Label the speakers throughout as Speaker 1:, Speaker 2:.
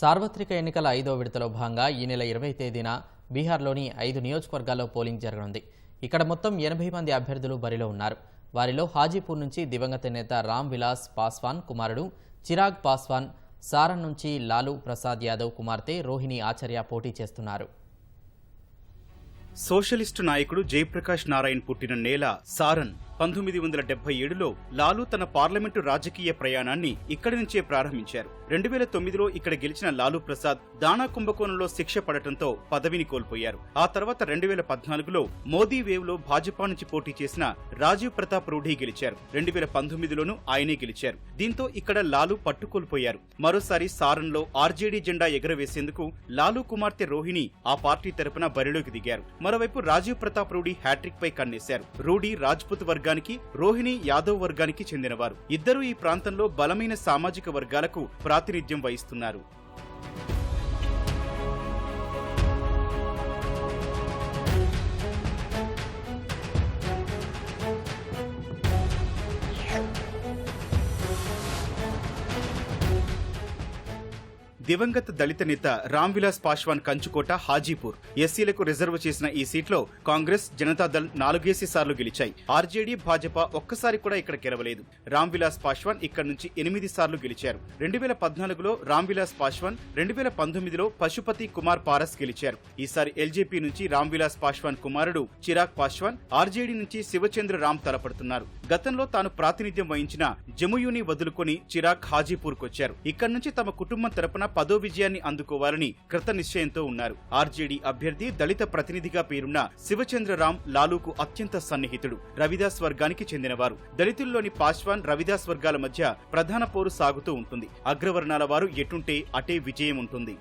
Speaker 1: సార్వత్రిక ఎన్నికల ఐదో విడతలో భాగంగా ఈ నెల ఇరవై తేదీన బీహార్లోని ఐదు నియోజకవర్గాల్లో పోలింగ్ జరగనుంది. ఇక్కడ మొత్తం ఎనభై మంది అభ్యర్థులు బరిలో ఉన్నారు. వారిలో హాజీపూర్ నుంచి దివంగత నేత రామ్ విలాస్ పాస్వాన్ కుమారుడు చిరాగ్ పాస్వాన్ సారన్ నుంచి లాలూ ప్రసాద్ యాదవ్ కుమార్తె రోహిణి ఆచార్య పోటీ చేస్తున్నారు.
Speaker 2: సోషలిస్టు నాయకుడు జయప్రకాష్ నారాయణ్ పుట్టిన నేల సారన్ పంతొమ్మిది వందల డెబ్బై ఏడులో లాలూ తన పార్లమెంటు రాజకీయ ప్రయాణాన్ని ఇక్కడి నుంచే ప్రారంభించారు. రెండు వేల తొమ్మిదిలో ఇక్కడ గెలిచిన లాలూ ప్రసాద్ దాణా కుంభకోణంలో శిక్ష పడటంతో పదవిని కోల్పోయారు. ఆ తర్వాత రెండు వేల పద్నాలుగులో మోదీ వేవ్లో భాజపా నుంచి పోటీ చేసిన రాజీవ్ ప్రతాప్ రూఢీ గెలిచారు. రెండు వేల పంతొమ్మిదిలోనూ ఆయనే గెలిచారు. దీంతో ఇక్కడ లాలూ పట్టుకోల్పోయారు. మరోసారి సారంలో ఆర్జేడీ జెండా ఎగరవేసేందుకు లాలూ కుమార్తె రోహిణి ఆ పార్టీ తరపున బరిలోకి దిగారు. మరోవైపు రాజీవ్ ప్రతాప్ రూఢీ హ్యాట్రిక్ పై కన్నేశారు. రూఢీ రాజ్పుత్ వర్గానికి రోహిణి యాదవ్ వర్గానికి చెందినవారు. ఇద్దరూ ఈ ప్రాంతంలో బలమైన సామాజిక వర్గాలకు ప్రాతినిధ్యం వహిస్తున్నారు. దివంగత దళిత నేత రామ్ విలాస్ పాశ్వాన్ కంచుకోట హాజీపూర్. ఎస్సీలకు రిజర్వ్ చేసిన ఈ సీట్లో కాంగ్రెస్ జనతాదళ్ నాలుగేసి సార్లు గెలిచాయి. ఆర్జేడీ భాజపా ఒక్కసారి కూడా ఇక్కడ గెలవలేదు. రామ్ విలాస్ పాశ్వాన్ ఇక్కడ నుంచి ఎనిమిది సార్లు గెలిచారు. రెండు వేల పద్నాలుగులో రామ్ విలాస్ పాశ్వాన్ రెండు వేల పంతొమ్మిదిలో పశుపతి కుమార్ పారస్ గెలిచారు. ఈసారి ఎల్జేపీ నుంచి రామ్ విలాస్ పాశ్వాన్ కుమారుడు చిరాగ్ పాశ్వాన్ ఆర్జేడీ నుంచి శివచంద్ర రామ్ తలపడుతున్నారు. గతంలో తాను ప్రాతినిధ్యం వహించిన జముయుని వదులుకొని చిరాగ్ హాజీపూర్కు వచ్చారు ఇక్కడ నుంచి తమ కుటుంబం తరపున పదో విజయాన్ని అందుకోవాలని కృత నిశ్చయంతో ఉన్నారు. ఆర్జేడీ అభ్యర్థి దళిత ప్రతినిధిగా పేరున్న శివచంద్రరామ్ లాలూకు అత్యంత సన్నిహితుడు. రవిదాస్ వర్గానికి చెందినవారు. దళితుల్లోని పాశ్వాన్ రవిదాస్ వర్గాల మధ్య ప్రధాన పోరు సాగుతూ ఉంటుంది. అగ్రవర్ణాల వారు ఎటుంటే అటే విజయం ఉంటుంది.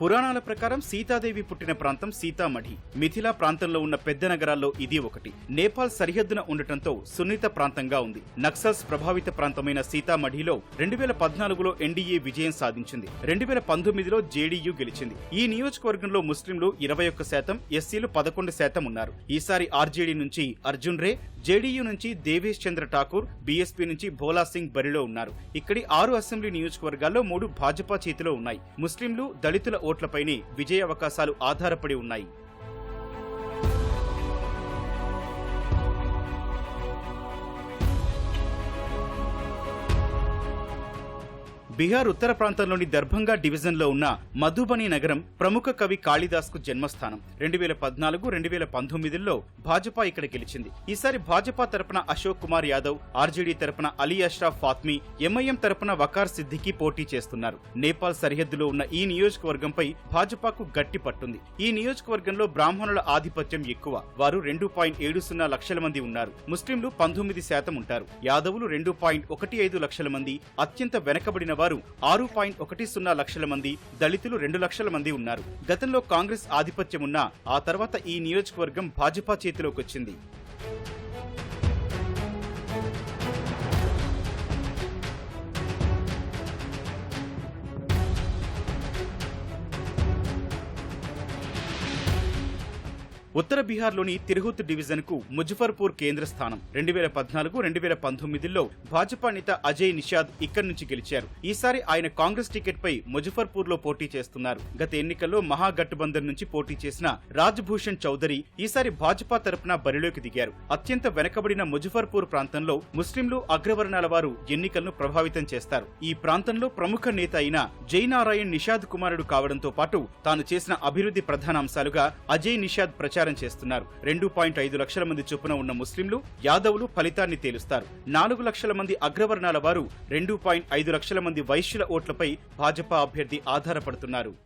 Speaker 2: పురాణాల ప్రకారం సీతాదేవి పుట్టిన ప్రాంతం సీతామఢి. మిథిలా ప్రాంతంలో ఉన్న పెద్ద నగరాల్లో ఇది ఒకటి. నేపాల్ సరిహద్దున ఉండటంతో సున్నిత ప్రాంతంగా ఉంది. నక్సల్స్ ప్రభావిత ప్రాంతమైన సీతామఢిలో రెండు వేల పద్నాలుగులో ఎన్డీఏ విజయం సాధించింది. రెండు వేల పంతొమ్మిదిలో జేడీయూ గెలిచింది. ఈ నియోజకవర్గంలో ముస్లింలు ఇరవై ఒక్క శాతం ఎస్సీలు పదకొండు శాతం ఉన్నారు. ఈసారి ఆర్జేడీ నుంచి అర్జున్ రే జేడీయూ నుంచి దేవేష్ చంద్ర ఠాకూర్ బీఎస్పీ నుంచి భోలా సింగ్ బరిలో ఉన్నారు. ఇక్కడి ఆరు అసెంబ్లీ నియోజకవర్గాల్లో మూడు భాజపా చేతిలో ఉన్నాయి. ముస్లింలు దళితుల ఓట్లపైనే విజయ అవకాశాలు ఆధారపడి ఉన్నాయి. బీహార్ ఉత్తర ప్రాంతంలోని దర్భంగా డివిజన్లో ఉన్న మధుబని నగరం ప్రముఖ కవి కాళిదాస్కు జన్మస్థానం. రెండు వేల పద్నాలుగు రెండు వేల పంతొమ్మిదిలో భాజపా ఇక్కడ గెలిచింది. ఈసారి భాజపా తరపున అశోక్ కుమార్ యాదవ్ ఆర్జేడీ తరపున అలీ అష్రాఫ్ ఫాత్మి ఎంఐఎం తరపున వకార్ సిద్దికి పోటీ చేస్తున్నారు. నేపాల్ సరిహద్దులో ఉన్న ఈ నియోజకవర్గంపై భాజపాకు గట్టి పట్టుంది. ఈ నియోజకవర్గంలో బ్రాహ్మణుల ఆధిపత్యం ఎక్కువ. వారు రెండు పాయింట్ ఏడు సున్నా లక్షల మంది ఉన్నారు. ముస్లింలు పంతొమ్మిది శాతం ఉంటారు. యాదవులు రెండు పాయింట్ ఒకటి ఐదు లక్షల మంది అత్యంత వెనకబడిన వారు ఆరు పాయింట్ ఒకటి సున్నా లక్షల మంది దళితులు రెండు లక్షల మంది ఉన్నారు. గతంలో కాంగ్రెస్ ఆధిపత్యం ఉన్నా ఆ తర్వాత ఈ నియోజకవర్గం భాజపా చేతిలోకి ఉత్తర బీహార్లోని తిరుహుత్ డివిజన్కు ముజఫర్పూర్ కేంద్ర స్థానం రెండు వేల పద్నాలుగు రెండు వేల పంతొమ్మిదిలో భాజపా నేత అజయ్ నిషాద్ ఇక్కడి నుంచి గెలిచారు. ఈసారి ఆయన కాంగ్రెస్ టికెట్ పై లో పోటీ చేస్తున్నారు. గత ఎన్నికల్లో మహాగఠబంధన్ నుంచి పోటీ చేసిన రాజ్భూషణ్ చౌదరి ఈసారి భాజపా తరపున బరిలోకి దిగారు. అత్యంత వెనకబడిన ముజఫర్పూర్ ప్రాంతంలో ముస్లింలు అగ్రవర్ణాల వారు ఎన్నికలను ప్రభావితం చేస్తారు. ఈ ప్రాంతంలో ప్రముఖ నేత అయిన జైనారాయణ్ నిషాద్ కుమారుడు కావడంతో పాటు తాను చేసిన అభివృద్ధి ప్రధానాంశాలుగా అజయ్ నిషాద్ ప్రచారం చేస్తున్నారు. రెండు పాయింట్ ఐదు లక్షల మంది చొప్పున ఉన్న ముస్లింలు యాదవులు ఫలితాన్ని తేలుస్తారు. నాలుగు లక్షల మంది అగ్రవర్ణాల వారు రెండు పాయింట్ ఐదు లక్షల మంది వైశ్యుల ఓట్లపై భాజపా అభ్యర్థి ఆధారపడుతున్నారు.